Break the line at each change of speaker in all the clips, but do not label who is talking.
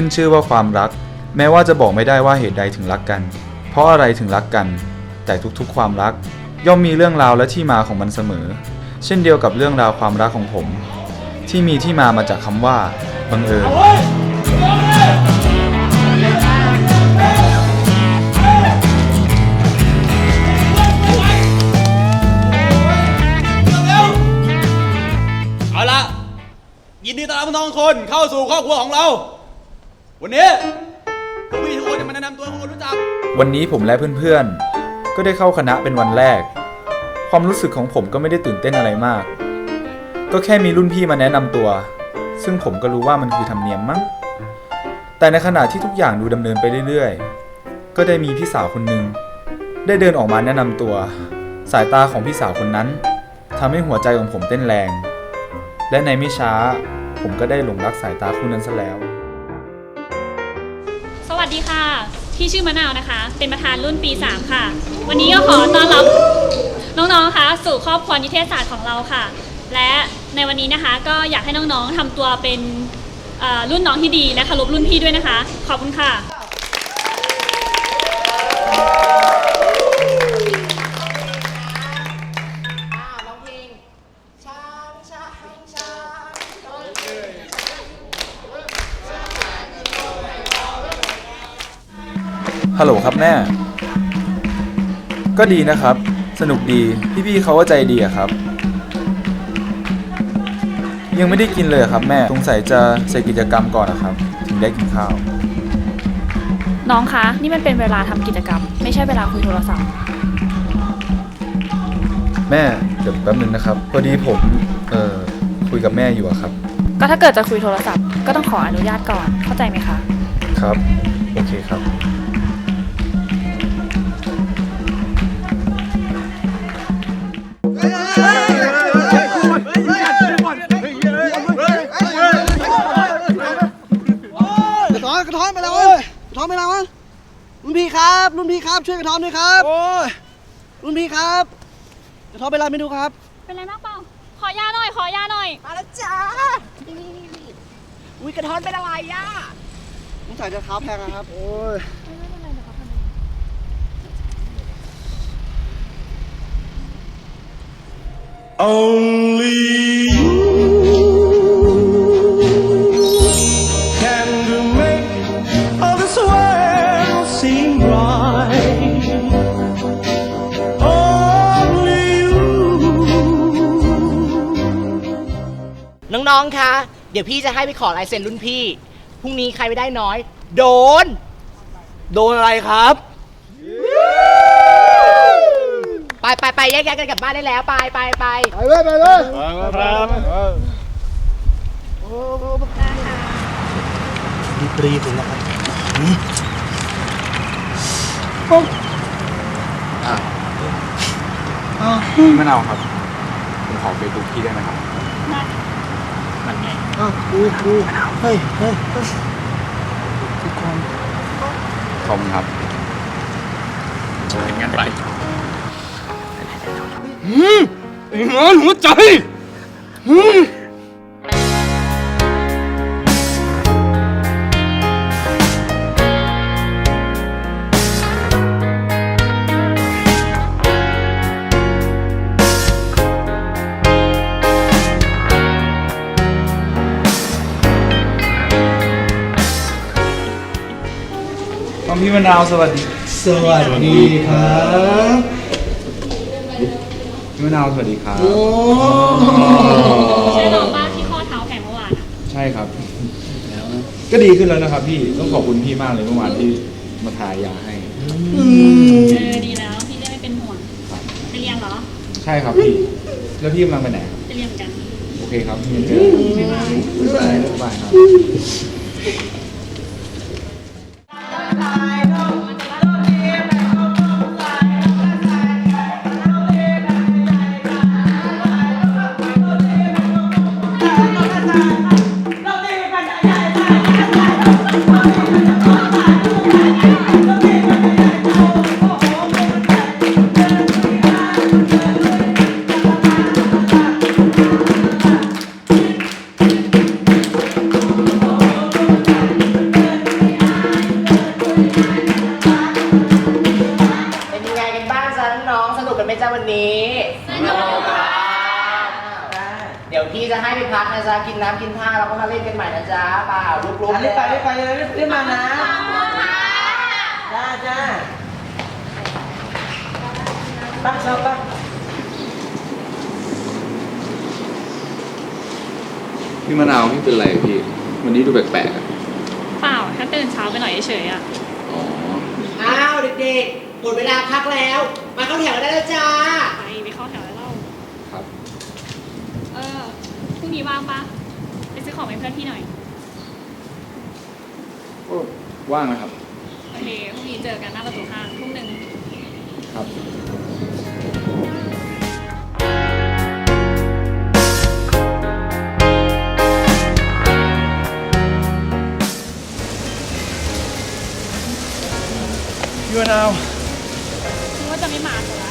ขึ้นชื่อว่าความรัก แม้ว่าจะบอกไม่ได้ว่าเหตุใดถึงรักกัน เพราะอะไรถึงรักกัน แต่ทุกๆ ความรัก ย่อมมีเรื่องราวและที่มาของมันเสมอ เช่นเดียวกับเรื่องราวความรักของผม ที่มีที่มามาจากคำว่าบังเอิญ
เอาละยินดีต้อนรับน้องคนเข้าสู่ครอบครัวของเรา วันนี้พวกพี่ทุกคนจะมาแนะนำตัวให้คนรู้จัก
วันนี้ผมและเพื่อนๆ ก็ได้เข้าคณะเป็นวันแรก ความรู้สึกของผมก็ไม่ได้ตื่นเต้นอะไรมาก ก็แค่มีรุ่นพี่มาแนะนำตัว ซึ่งผมก็รู้ว่ามันคือธรรมเนียมมั้ง แต่ในขณะที่ทุกอย่างดูดำเนินไปเรื่อยๆ ก็ได้มีพี่สาวคนหนึ่งได้เดินออกมาแนะนำตัว สายตาของพี่สาวคนนั้นทำให้หัวใจของผมเต้นแรง และในไม่ช้าผมก็ได้หลงรักสายตาคู่นั้นซะแล้ว
สวัสดีค่ะ พี่ชื่อมะนาวนะคะ เป็นประธานรุ่นปี 3 ค่ะ วันนี้ก็ขอต้อนรับน้องๆ คะ สู่ครอบครัวนิเทศศาสตร์ของเราค่ะ และในวันนี้นะคะก็อยากให้น้องๆทำตัวเป็นเอ่อรุ่นน้องที่ดีและเคารพรุ่นพี่ด้วยนะคะ ขอบคุณค่ะ
ฮัลโหลครับแม่ ก็ดีนะครับ สนุกดี พี่ๆเขาก็ใจดีอะครับ ยังไม่ได้กินเลยอะครับแม่ สงสัยจะเสร็จกิจกรรมก่อนนะครับ ถึงได้กินข้าว
น้องคะ นี่มันเป็นเวลาทำกิจกรรม ไม่ใช่เวลาคุยโทรศัพท์
แม่เดี๋ยวแป๊บนึงนะครับ พอดีผม เอ่อ คุยกับแม่อยู่อะครับ
ก็ถ้าเกิดจะคุยโทรศัพท์ก็ต้องขออนุญาตก่อน เข้าใจไหมคะ
ครับ โอเคครับ
ท้อนไปแล้ววะรุ่นพี่ครับรุ่นพี่ครับช่วยกระท้อนด้วยครับรุ่นพี่ครับกระท้อนไปแล้วไม่ดูครับ
เป็นไรมากเปล่า ขอยาหน่อย ขอยาหน่อย
มาแล้วจ้าอุ้ยกระท้อนเป็นอะไรย่าสงสัยจะเท้าแพงอะครับ โอ้ย
Only
องๆคะ เดี๋ยวพี่จะให้ไปขอลายเซ็นรุ่นพี่ พรุ่งนี้ใครไม่ได้น้อย โดน
โดนอะไรครับ
ไปไปไปแยกย้ายกันกลับบ้านได้แล้ว ไปไปไป
ไปเว้ยไปเลย
ครับ
รีบๆเลยนะครับ
พี่มะนาวครับ ผมขอเฟซบุ๊กพี่ได้ไหมครับันไง
อ้าวกูดูเฮ้ยเฮ้ยเฮ้ย
ทุกคอมครับเป็นกันไปอืมไอ
้
งอนหัวใจ
อืม มะนาวสวัสดี
สวัสดีครับ
พี่มะนาวสวัสดีครับ
โอ้
ใช่น้องป้าที่ข้อเท้าแข็งเมื่อวานอะ
ใช่ครับ ก็ดีขึ้นแล้วนะครับ พี่ต้องขอบคุณพี่มากเลยเมื่อวานที่มาทายาให้
เออดีแล้วพี่จะไม่เป็นห่วงไปเรียนเหรอ
ใช่ครับพี่ แล้วพี่กำลังไปไหนครับ
ไปเรียนเหมือนกัน
โอเคครับพี่เจอกัน
บ๊ายบาย
บ๊ายบาย บ๊ายบายครับ
เปั
กเรา
ปัก
พี่มะนาวพี่เป็นไรพี่ วันนี้ดูแปลกๆอะ
เปล่าแค่ตื่นเช้าไปหน่อยเฉยๆอะ
อ๋อ
อ้าวเด็กๆ หมดเวลาพักแล้ว มาเข้าแถวกันได้แล้วจ้า
ไปไปเข้าแถวแล้วเล่า
ครับ
เออพรุ่งนี้ว่างปะไปซื้อของให้เพื่อนพี่หน่อย
โอ้ว่างนะครับ
โอเคพรุ่งนี้เจอกันหน้าประตูห้างทุ่มหนึ่ง
ครับ นาว
คิดว่าจะไม่มาใช่ไหม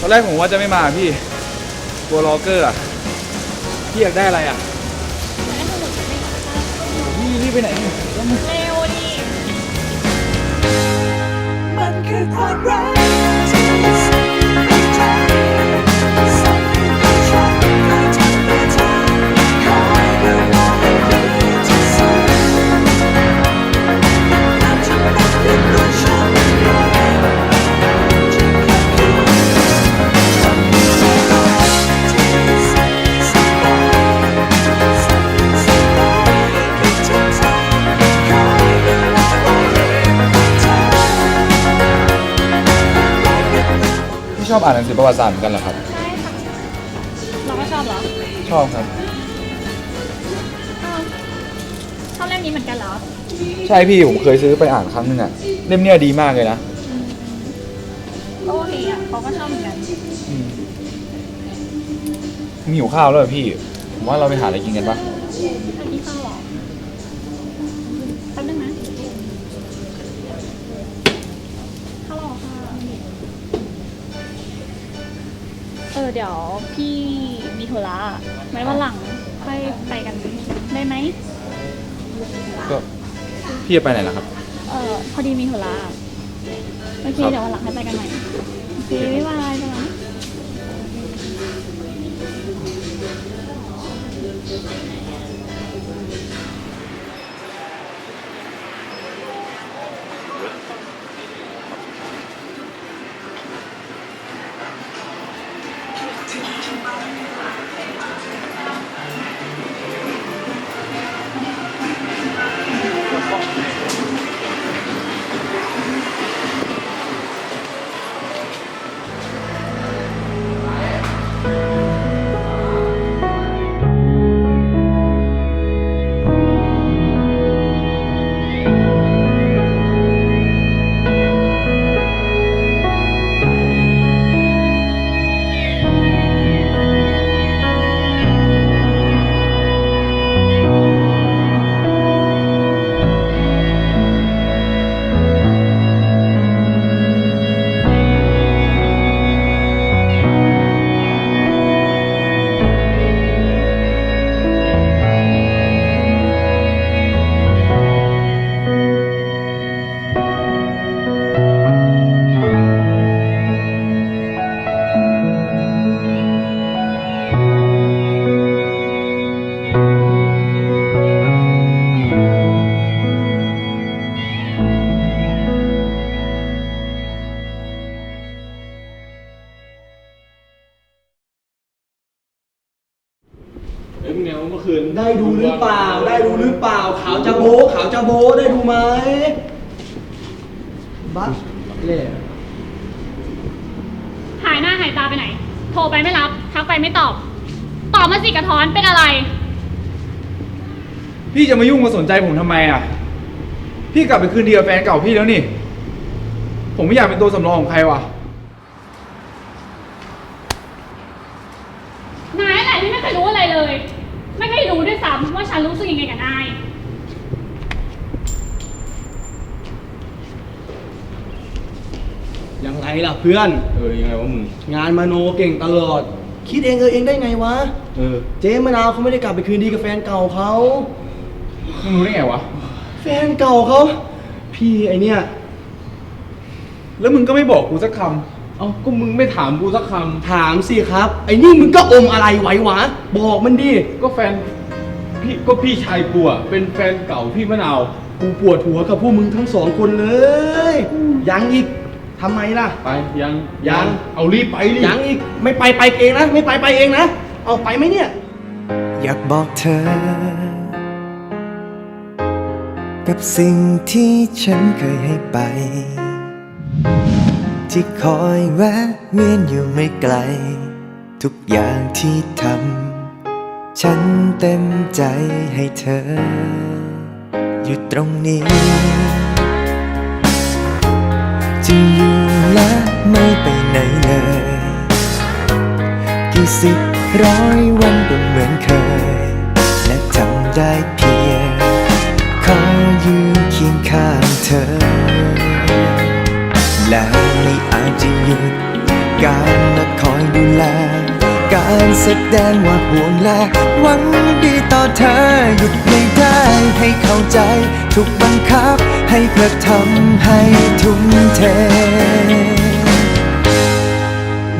ตอนแรกผมว่าจะไม่มาพี่กลัวล็อกเกอร์อะพี่อยากได้อะไรอะ
ไม่ได้สนุกไม่มา
พี่รีบไปไหน
เร็วดิ
มันคือความรัก อบอ่า
นหนังสือประวัติศาสตร์เหมือนกันเหรอครับ
ใช่ค่ะเราก็ชอบเหรอ
ชอบครับ
อ้าวชอบเล่มนี้เหมือนกันเหรอ
ใช่พี่ผมเคยซื้อไปอ่านครั้งหนึงอะเล่มเนี้ยดีมากเลยนะ
ก็โอเคอะเขาก็ชอบเหมือนกัน
มีหิวข้าวแล้วเหรอพี่ ผมว่าเราไปหาอะไรกินกันปะ
อันนี้ข้าวเหรอ เออเดี๋ยวพี่มีธุระไว้วันหลังค่อยไปกันได้ไหม
ก็พี่จะไปไหนล่ะครับ
เออพอดีมีธุระโอเค
ครับ
เดี๋ยววันหลังให้ไปกันใหม่ โอเค บ๊ายบาย ไปแล้ว
ได้ดูหรือเปล่า ได้ดูหรือเปล่า ขาวจะโบะขาวจะโบะได้ดูไหมบัสเล่
หายหน้าหายตาไปไหน โทรไปไม่รับ ทักไปไม่ตอบ ตอบมาสิกระท้อนเป็นอะไร
พี่จะมายุ่งมาสนใจผมทำไมอะ พี่กลับไปคืนดีกับแฟนเก่าพี่แล้วนี่ ผมไม่อยากเป็นตัวสำรองของใครว่ะ
นายแหละที่ไม่เคยรู้อะไรเลย ไม่เคยรู้ด้วยซ้ำว่าฉันรู้สึกยังไงกับนาย
ยังไงล่ะเพื่อน
เออยังไงวะมึง
งานมโนเก่งตลอด คิดเองเออเองได้ไงวะ
เออ
เจ๊มะนาวเขาไม่ได้กลับไปคืนดีกับแฟนเก่าเขา
มึงรู้ได้ไงวะ
แฟนเก่าเขา พี่ไอเนี่ย
แล้วมึงก็ไม่บอกกูสักค
เอ้าก็มึงไม่ถามกูสักค
ถามสิครับ ไอ้นี่มึงก็อมอะไรไว้วะ บอกมันดิำ
ก็แฟนพี่ก็พี่ชายกูอะเป็นแฟนเก่าพี่มะนาว
กูปวดหัวกับพวกมึงทั้งสองคนเลย ยังอีกทำไมล่ะ
ไปยัง
ยัง
เอารีบไปดิ
ยังอีกไม่ไปไปเองนะ ไม่ไปไปเองนะ เอาไปไหมเนี่ย
อยากบอกเธอ กับสิ่งที่ฉันเคยให้ไป ที่คอยแวะเวียนอยู่ไม่ไกล ทุกอย่างที่ทำฉันเต็มใจให้เธอ อยู่ตรงนี้ จะอยู่และไม่ไปไหนเลย กี่สิบร้อยวันก็เหมือนเคย และทำได้เพียงขอยืนเคียงข้างเธอ และไม่อาจจะหยุด การมาคอยดูแล การแสดงว่าห่วงและหวังดีต่อเธอหยุดไม่ได้ให้เข้าใจถูกบังคับ ให้กระทำให้ทุ่มเท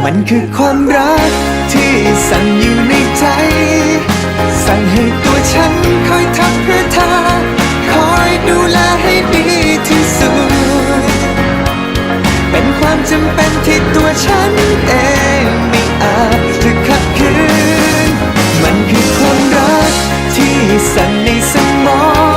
มันคือความรักที่สั่งอยู่ในใจ สั่งให้ตัวฉันคอยทำเพื่อเธอคอยดูแลให้ดีที่สุด ความจำเป็นที่ตัวฉันเองไม่อาจจะขัดขืนมันคือความรักที่สั่นในสมองสั่ง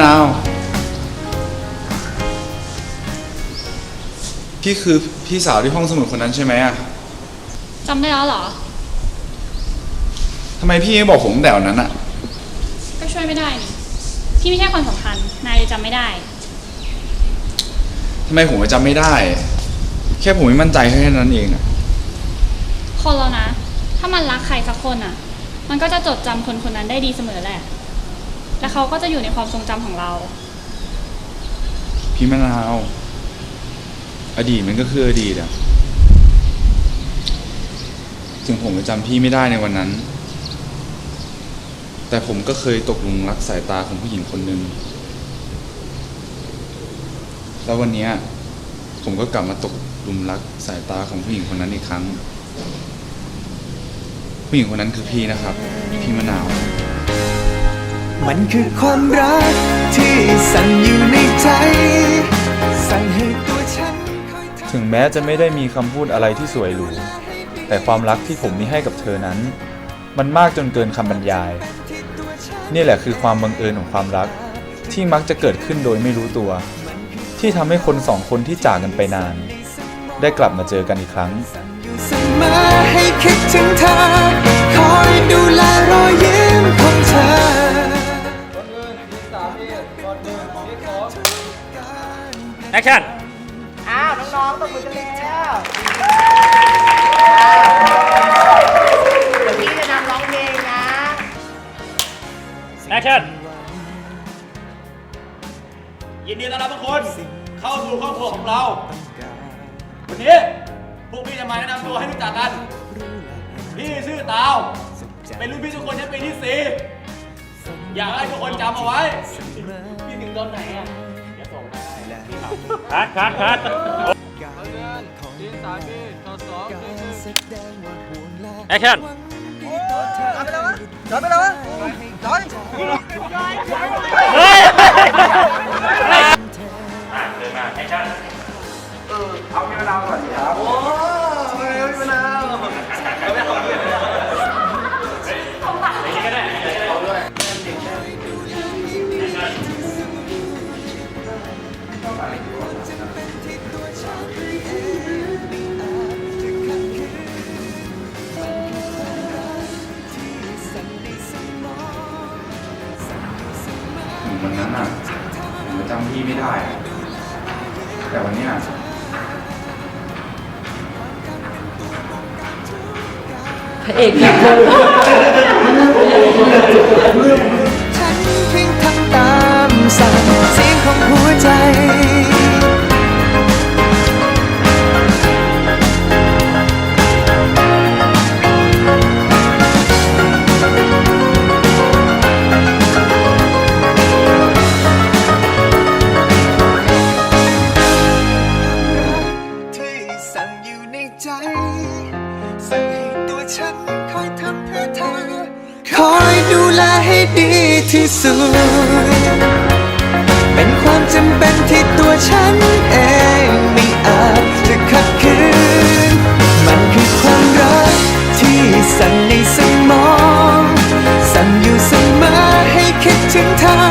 นาว
พี่คือพี่สาวที่ห้องสมุดคนนั้นใช่ไหมอะ
จำได้แล้วเหรอ
ทำไมพี่ไม่บอกผมตั้งแต่วันนั้นอะ
ก็ช่วยไม่ได้นี่พี่ไม่ใช่คนสำคัญ นายเลยจำไม่ได้
ทำไมผมจำไม่ได้ แค่ผมไม่มั่นใจแค่นั้นเองอะ
คนเรานะ ถ้ามันรักใครสักคนอะ มันก็จะจดจำคนคนนั้นได้ดีเสมอแหละ และเขาก็จะอยู่ในความทรงจำของเรา
พี่มะนาว อดีตมันก็คืออดีตอะถึงผมจะจำพี่ไม่ได้ในวันนั้น แต่ผมก็เคยตกหลุมรักสายตาของผู้หญิงคนหนึ่งแล้ววันเนี้ยผมก็กลับมาตกหลุมรักสายตาของผู้หญิงคนนั้นอีกครั้ง ผู้หญิงคนนั้นคือพี่นะครับ พี่มะนาว
มันคือความรักที่สั่งอยู่ในใจ สั่งให้ตัวฉันคอยทำ
ถึงแม้จะไม่ได้มีคำพูดอะไรที่สวยหรู แต่ความรักที่ผมมีให้กับเธอนั้น มันมากจนเกินคำบรรยาย นี่แหละคือความบังเอิญของความรัก ที่มักจะเกิดขึ้นโดยไม่รู้ตัว ที่ทำให้คนสองคนที่จากกันไปนาน ได้กลับมาเจอกันอีกครั้ง
อยู่เสมอให้คิดถึงเธอคอยดูแลรอยยิ้มของเธอ
แอคชั่น
อ้าว น้องๆตบมือกันแล้วเดี๋ยวพี่จะนำร้องเพลงนะ
แอคชั่น ยินดีต้อนรับทุกคน เข้าสู่ครอบครัวของเรา วันนี้พวกพี่จะมาแนะนำตัวให้รู้จักกัน พี่ชื่อตาว เป็นรุ่นพี่ทุกคนชั้นปีที่สี่อยากให้ทุกคนจำเอาไว้ พี่ถึงตอนไหนอะเดี๋ยวส่งมา คัดคัดคัดแอคชั่น
จอดไปแล้ววะจอด
เฮ้ย
ถึง วันนั้นอะผมจำที่ไม่ได้ แต่วันนี้พระเอกเนี่ย
ฉันเพียงทำตามสั่งเสียงของหัวใจ ที่สุด เป็นความจำเป็นที่ตัวฉันเองไม่อาจจะขัดขืน มันคือความรักที่สั่นในสมอง สั่นอยู่เสมอให้คิดถึงเธอ